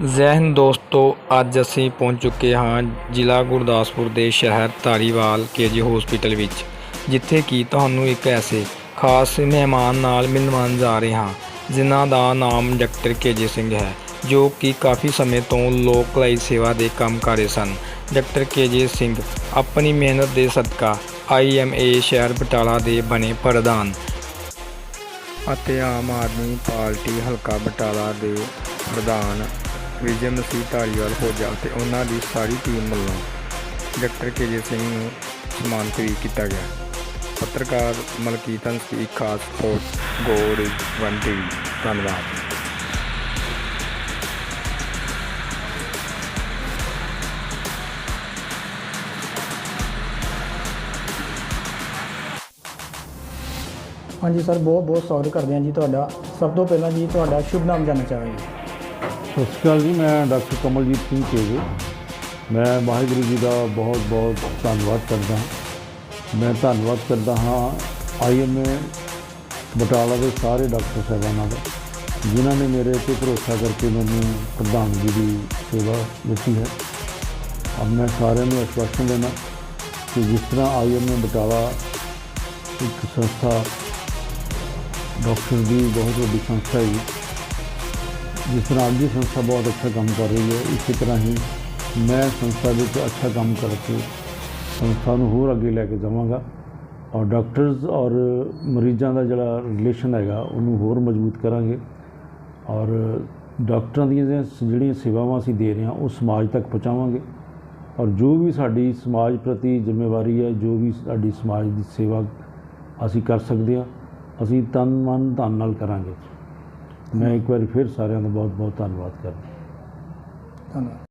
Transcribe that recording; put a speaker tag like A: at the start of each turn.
A: ਜ਼ਹਿਨ ਦੋਸਤੋ, ਅੱਜ ਅਸੀਂ ਪਹੁੰਚ ਚੁੱਕੇ ਹਾਂ ਜ਼ਿਲ੍ਹਾ ਗੁਰਦਾਸਪੁਰ ਦੇ ਸ਼ਹਿਰ ਧਾਰੀਵਾਲ ਕੇਜੀ ਹਸਪੀਟਲ ਵਿੱਚ, ਜਿੱਥੇ ਕਿ ਤੁਹਾਨੂੰ ਇੱਕ ਐਸੇ ਖਾਸ ਮਹਿਮਾਨ ਨਾਲ ਮਿਲਵਾਉਣ ਜਾ ਰਹੇ ਹਾਂ, ਜਿਨ੍ਹਾਂ ਦਾ ਨਾਮ ਡਾਕਟਰ ਕੇਜੀ ਸਿੰਘ ਹੈ, ਜੋ ਕਿ ਕਾਫੀ ਸਮੇਂ ਤੋਂ ਲੋਕ ਭਲਾਈ ਸੇਵਾ ਦੇ ਕੰਮ ਕਰ ਰਹੇ ਸਨ। ਡਾਕਟਰ ਕੇਜੀ ਸਿੰਘ ਆਪਣੀ ਮਿਹਨਤ ਦੇ ਸਦਕਾ ਆਈਐਮਏ ਸ਼ਹਿਰ ਬਟਾਲਾ ਦੇ ਬਣੇ ਪ੍ਰਧਾਨ ਅਤੇ ਆਮ ਆਦਮੀ ਪਾਰਟੀ ਹਲਕਾ ਬਟਾਲਾ ਦੇ ਪ੍ਰਧਾਨ ਵਿਜੇ ਮਸੀਹ ਧਾਰੀਵਾਲ ਹੋਜਾ ਤੇ ਉਹਨਾਂ ਦੀ ਸਾਰੀ ਟੀਮ ਵੱਲੋਂ ਡਾਕਟਰ ਕੇਜੇ ਸਿੰਘ ਨੂੰ ਸਨਮਾਨਿਤ ਵੀ ਕੀਤਾ ਗਿਆ। ਪੱਤਰਕਾਰ ਮਲਕੀਤ ਹੰਸ ਦੀ ਖਾਸ ਰਿਪੋਰਟ, ਗੋਰੀ ਵਨ ਧੰਨਵਾਦ।
B: ਹਾਂਜੀ ਸਰ ਬਹੁਤ ਬਹੁਤ ਸਵਾਗਤ ਕਰਦੇ ਹਾਂ ਜੀ ਤੁਹਾਡਾ। ਸਭ ਤੋਂ ਪਹਿਲਾਂ ਜੀ ਤੁਹਾਡਾ ਸ਼ੁਭ ਨਾਮ ਜਾਣਨਾ ਚਾਹਾਂਗੇ।
C: ਸਤਿ ਸ਼੍ਰੀ ਅਕਾਲ ਜੀ, ਮੈਂ ਡਾਕਟਰ ਕਮਲਜੀਤ ਸਿੰਘ ਕੇਜੇ ਮੈਂ ਵਾਹਿਗੁਰੂ ਜੀ ਦਾ ਬਹੁਤ ਬਹੁਤ ਧੰਨਵਾਦ ਕਰਦਾ ਮੈਂ ਧੰਨਵਾਦ ਕਰਦਾ ਹਾਂ ਆਈਐਮਏ ਬਟਾਲਾ ਦੇ ਸਾਰੇ ਡਾਕਟਰ ਸਾਹਿਬਾਨਾਂ ਦਾ, ਜਿਨ੍ਹਾਂ ਨੇ ਮੇਰੇ ਤੇ ਭਰੋਸਾ ਕਰਕੇ ਮੈਨੂੰ ਪ੍ਰਧਾਨਗੀ ਦੀ ਸੇਵਾ ਦਿੱਤੀ ਹੈ। ਅਬ ਮੈਂ ਸਾਰਿਆਂ ਨੂੰ ਆਸ਼ਵਾਸਨ ਦੇਣਾ ਕਿ ਜਿਸ ਤਰ੍ਹਾਂ ਆਈਐਮਏ ਬਟਾਲਾ ਇੱਕ ਸੰਸਥਾ ਡਾਕਟਰ ਦੀ ਬਹੁਤ ਵੱਡੀ ਸੰਸਥਾ ਹੈ ਜਿਸ ਤਰ੍ਹਾਂ ਅੱਜ ਸੰਸਥਾ ਬਹੁਤ ਅੱਛਾ ਕੰਮ ਕਰ ਰਹੀ ਹੈ, ਇਸੇ ਤਰ੍ਹਾਂ ਹੀ ਮੈਂ ਸੰਸਥਾ ਵਿੱਚ ਅੱਛਾ ਕੰਮ ਕਰਕੇ ਸੰਸਥਾ ਨੂੰ ਹੋਰ ਅੱਗੇ ਲੈ ਕੇ ਜਾਵਾਂਗਾ ਔਰ ਡਾਕਟਰਸ ਔਰ ਮਰੀਜ਼ਾਂ ਦਾ ਜਿਹੜਾ ਰਿਲੇਸ਼ਨ ਹੈਗਾ, ਉਹਨੂੰ ਹੋਰ ਮਜ਼ਬੂਤ ਕਰਾਂਗੇ ਔਰ ਡਾਕਟਰਾਂ ਦੀਆਂ ਜਿਹੜੀਆਂ ਸੇਵਾਵਾਂ ਅਸੀਂ ਦੇ ਰਹੇ ਹਾਂ, ਉਹ ਸਮਾਜ ਤੱਕ ਪਹੁੰਚਾਵਾਂਗੇ ਔਰ ਜੋ ਵੀ ਸਾਡੀ ਸਮਾਜ ਪ੍ਰਤੀ ਜ਼ਿੰਮੇਵਾਰੀ ਹੈ, ਜੋ ਵੀ ਸਾਡੀ ਸਮਾਜ ਦੀ ਸੇਵਾ ਅਸੀਂ ਕਰ ਸਕਦੇ ਹਾਂ, ਅਸੀਂ ਤਨ ਮਨ ਧਨ ਨਾਲ ਕਰਾਂਗੇ। ਮੈਂ ਇੱਕ ਵਾਰੀ ਫਿਰ ਸਾਰਿਆਂ ਦਾ ਬਹੁਤ ਬਹੁਤ ਧੰਨਵਾਦ ਕਰਦਾ
B: ਧੰਨਵਾਦ।